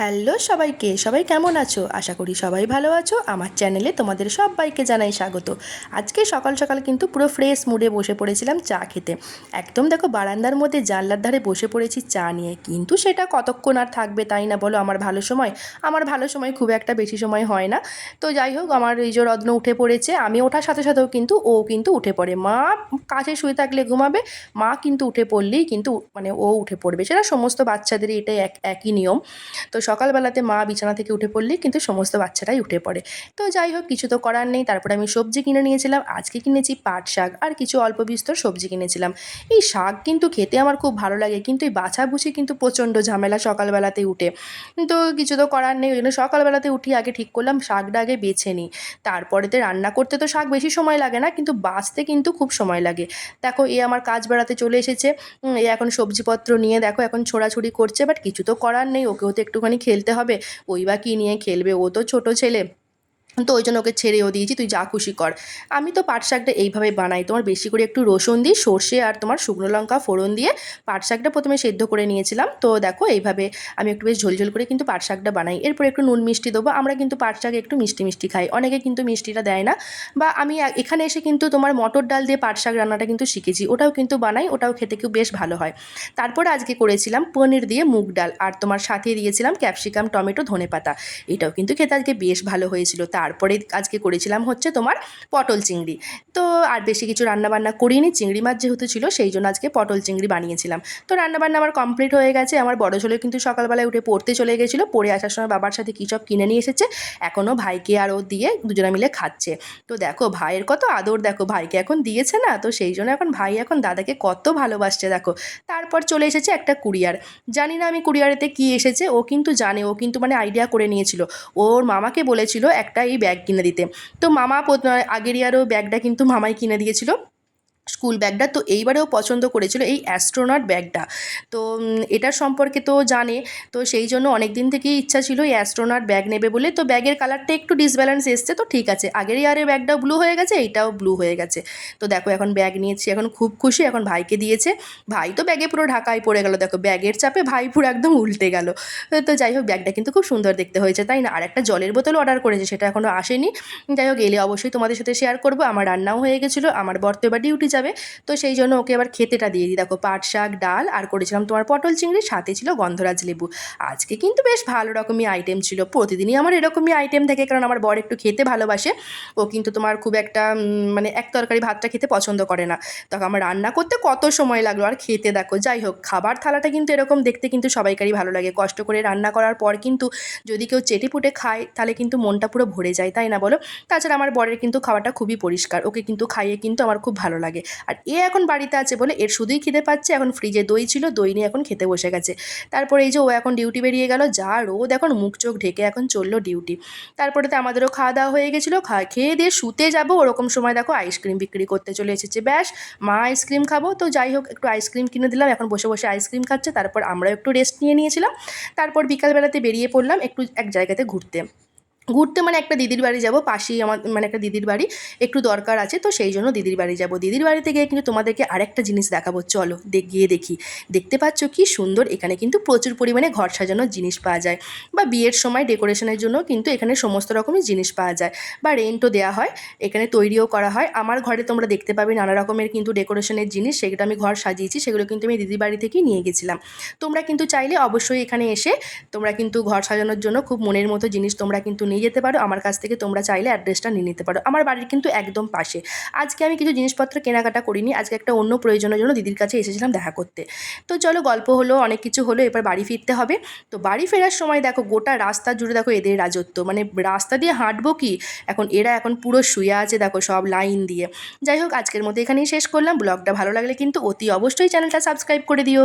Hello সবাইকে, সবাই কেমন আছো? আশা করি সবাই ভালো আছো। আমার চ্যানেলে তোমাদের সবাইকে জানাই স্বাগত। আজকে সকাল সকাল কিন্তু পুরো ফ্রেশ মুডে বসে পড়েছিলাম চা খেতে। একদম দেখো বারান্দার মধ্যে জানলার ধারে বসে পড়েছি চা নিয়ে। কিন্তু সেটা কতক্ষণ আর থাকবে তাই না বলো? আমার ভালো সময়? আমার ভালো সময় খুব একটা বেশি সময় হয় না। তো যাই হোক, আমার এই যে রত্ন উঠে পড়েছে, আমি ওঠার সাথে সাথেও কিন্তু ও কিন্তু উঠে পড়ে। মা কাছে শুয়ে থাকলে ঘুমাবে, মা কিন্তু উঠে পড়লেই কিন্তু মানে ও উঠে পড়বে। সেটা সমস্ত বাচ্চাদেরই এটাই এক, একই নিয়ম। তো সকালবেলাতে মা বিছানা থেকে উঠে পড়লেই কিন্তু সমস্ত বাচ্চারাই উঠে পড়ে। তো যাই হোক, কিছু তো করার নেই। তারপরে আমি সবজি কিনে নিয়েছিলাম, আজকে কিনেছি পাট শাক আর কিছু অল্প বিস্তর সবজি কিনেছিলাম। এই শাক কিন্তু খেতে আমার খুব ভালো লাগে, কিন্তু এই বাছাবুছি কিন্তু প্রচণ্ড ঝামেলা সকালবেলাতে উঠে। তো কিছু তো করার নেই, ওই জন্য সকালবেলাতে উঠি, আগে ঠিক করলাম, শাকটা আগে বেছে নিই। তারপরেতে রান্না করতে তো শাক বেশি সময় লাগে না, কিন্তু বাঁচতে কিন্তু খুব সময় লাগে। দেখো, এ আমার কাজ বেড়াতে চলে এসেছে। এ এখন সবজিপত্র নিয়ে দেখো, এখন ছোড়াছুড়ি করছে, বাট কিছু তো করার নেই, ওকেও তো একটুখানি খেলতে হবে। ওই বা কী নিয়ে খেলবে? ও তো ছোট ছেলে। তো ওই জন্য ওকে ছেড়েও দিয়েছি, তুই যা খুশি কর। আমি তো পাট শাকটা এইভাবে বানাই, তোমার বেশি করে একটু রসুন দিই সর্ষে আর তোমার শুকনো লঙ্কা ফোড়ন দিয়ে পাট শাকটা প্রথমে সেদ্ধ করে নিয়েছিলাম। তো দেখো এইভাবে আমি একটু বেশ ঝোলঝোল করে কিন্তু পাট শাকটা বানাই। এরপর একটু নুন মিষ্টি দেবো। আমরা কিন্তু পাট শাক একটু মিষ্টি মিষ্টি খাই। অনেকে কিন্তু মিষ্টিটা দেয় না। বা আমি এখানে এসে কিন্তু তোমার মটর ডাল দিয়ে পাট শাক রান্নাটা কিন্তু শিখেছি। ওটাও কিন্তু বানাই, ওটাও খেতে খুব বেশ ভালো হয়। তারপরে আজকে করেছিলাম পনির দিয়ে মুগ ডাল। আর তোমার সাথে দিয়েছিলাম ক্যাপসিকাম, টমেটো ধনে পাতা এটাও কিন্তু খেতে আজকে বেশ ভালো হয়েছিল। তারপরে আজকে করেছিলাম হচ্ছে তোমার পটল চিংড়ি। তো আর বেশি কিছু রান্নাবান্না করিনি, চিংড়ি মাছ যেহেতু ছিল সেই জন্য আজকে পটল চিংড়ি বানিয়েছিলাম। তো রান্নাবান্না আমার কমপ্লিট হয়ে গেছে, আমার বড় ছেলে কিন্তু সকালবেলায় উঠে পড়তে চলে গেছিল, পড়ে আসার সময় বাবার সাথে কী সব কিনে নিয়ে এসেছে এখনও ভাইকে আর ও দিয়ে দুজনে মিলে খাচ্ছে। তো দেখো ভাইয়ের কত আদর, দেখো ভাইকে এখন দিয়েছে না, তো সেই জন্য এখন ভাই এখন দাদাকে কত ভালোবাসছে, দেখো। তারপর চলে এসেছে একটা কুরিয়ার। জানি না আমি কুরিয়ারেতে কি এসেছে, ও কিন্তু জানে, ও কিন্তু মানে আইডিয়া করে নিয়েছিল। ওর মামাকে বলেছিল একটা এই ব্যাগ কিনে দিতে। তো মামা আগের ইয়ারও ব্যাগটা কিন্তু মামাই কিনে দিয়েছিল। স্কুল ব্যাগটা। তো এইবারেও পছন্দ করেছিল এই অ্যাস্ট্রোনট ব্যাগটা। তো এটার সম্পর্কে তো জানে। তো সেই জন্য অনেক দিন থেকেই ইচ্ছা ছিল এই অ্যাস্ট্রোনট ব্যাগ নেবে বলে। তো ব্যাগের কালারটা একটু ডিসব্যালেন্স এসছে। তো ঠিক আছে, আগের ইয়ারের ব্যাগটাও ব্লু হয়ে গেছে, এইটাও ব্লু হয়ে গেছে। তো দেখো এখন ব্যাগ নিয়েছি, এখন খুব খুশি। এখন ভাইকে দিয়েছে। ভাই তো ব্যাগে পুরো ঢাকায় পড়ে গেল। দেখো ব্যাগের চাপে ভাই পুরো একদম উল্টে গেল। তো যাই হোক, ব্যাগটা কিন্তু খুব সুন্দর দেখতে হয়েছে, তাই না? আর একটা জলের বোতল অর্ডার করেছে, সেটা এখনও আসেনি। যাই হোক, এলে অবশ্যই তোমাদের সাথে শেয়ার করব। আমার রান্নাও হয়ে গেছিল, আমার বর্ত এবার ডিউটি যাবে। তো সেই জন্য ওকে আবার খেতেটা দিয়ে দিই। দেখো, পাট শাক, ডাল, আর করেছিলাম তোমার পটল চিংড়ি, সাথে ছিল গন্ধরাজ লেবু। আজকে কিন্তু বেশ ভালো রকমই আইটেম ছিল। প্রতিদিনই আমার এরকমই আইটেম থাকে, কারণ আমার বর একটু খেতে ভালোবাসে। ও কিন্তু তোমার খুব একটা মানে এক তরকারি ভাতটা খেতে পছন্দ করে না। তখন আমার রান্না করতে কত সময় লাগল? আর খেতে দেখো, যাই হোক, খাবার থালাটা কিন্তু এরকম দেখতে কিন্তু সবাইকারই ভালো লাগে। কষ্ট করে রান্না করার পর কিন্তু যদি কেউ চেটেপুটে খায়, তাহলে কিন্তু মনটা পুরো ভরে যায়, তাই না বলো? তাছাড়া আমার বরের কিন্তু খাওয়াটা খুবই পরিষ্কার। ওকে কিন্তু খাইয়ে কিন্তু আমার খুব ভালো লাগে। আর এ এখন বাড়িতে আছে বলে এর শুধুই খিদে পাচ্ছে। এখন ফ্রিজে দই ছিল, দই নিয়ে এখন খেতে বসে গেছে। তারপরে এই যে ও এখন ডিউটি বেরিয়ে গেল, যা রোদ এখন, মুখ চোখ ঢেকে এখন চলল ডিউটি তারপরে তো আমাদেরও খাওয়া দাওয়া হয়ে গেছিল খা খেয়ে দিয়ে শুতে যাব। ওরকম সময় দেখো আইসক্রিম বিক্রি করতে চলে এসেছে। ব্যাস, মা আইসক্রিম খাব। তো যাই হোক, একটু আইসক্রিম কিনে দিলাম। এখন বসে বসে আইসক্রিম খাচ্ছে। তারপর আমরাও একটু রেস্ট নিয়ে নিয়েছিলাম। তারপর বিকালবেলাতে বেরিয়ে পড়লাম একটু এক জায়গাতে ঘুরতে। ঘুরতে মানে একটা দিদির বাড়ি যাব, পাশেই আমার মানে একটা দিদির বাড়ি, একটু দরকার আছে, তো সেই জন্য দিদির বাড়ি যাব। দিদির বাড়িতে গিয়ে কিন্তু তোমাদেরকে আরেকটা জিনিস দেখাবো, চলো গিয়ে দেখি। দেখতে পাচ্ছ কি সুন্দর, এখানে কিন্তু প্রচুর পরিমাণে ঘর সাজানোর জিনিস পাওয়া যায়। বা বিয়ের সময় ডেকোরেশনের জন্য কিন্তু এখানে সমস্ত রকমের জিনিস পাওয়া যায়। বা রেন্টও দেওয়া হয়, এখানে তৈরিও করা হয়। আমার ঘরে তোমরা দেখতে পাবে নানা রকমের কিন্তু ডেকোরেশনের জিনিস, সেগুলো আমি ঘর সাজিয়েছি, সেগুলো কিন্তু আমি দিদির বাড়ি থেকেই নিয়ে গেছিলাম। তোমরা কিন্তু চাইলে অবশ্যই এখানে এসে তোমরা কিন্তু ঘর সাজানোর জন্য খুব মনের মতো জিনিস তোমরা কিন্তু নিয়ে যেতে পারো, আমার কাছ থেকে তোমরা চাইলে অ্যাড্রেসটা নিয়ে নিতে পারো। আমার বাড়ির কিন্তু একদম পাশে। আজকে আমি কিছু জিনিসপত্র কেনাকাটা করিনি, আজকে একটা অন্য প্রয়োজনের জন্য দিদির কাছে এসেছিলাম দেখা করতে। তো চলো গল্প হলো, অনেক কিছু হলো, এবার বাড়ি ফিরতে হবে। তো বাড়ি ফেরার সময় দেখো, গোটা রাস্তা জুড়ে দেখো এদের রাজত্ব। মানে রাস্তা দিয়ে হাঁটবো কি? এখন এরা এখন পুরো শুয়ে আছে দেখো সব লাইন দিয়ে। যাই হোক, আজকের মতো এখানেই শেষ করলাম। ব্লগটা ভালো লাগলে কিন্তু অতি অবশ্যই চ্যানেলটা সাবস্ক্রাইব করে দিও।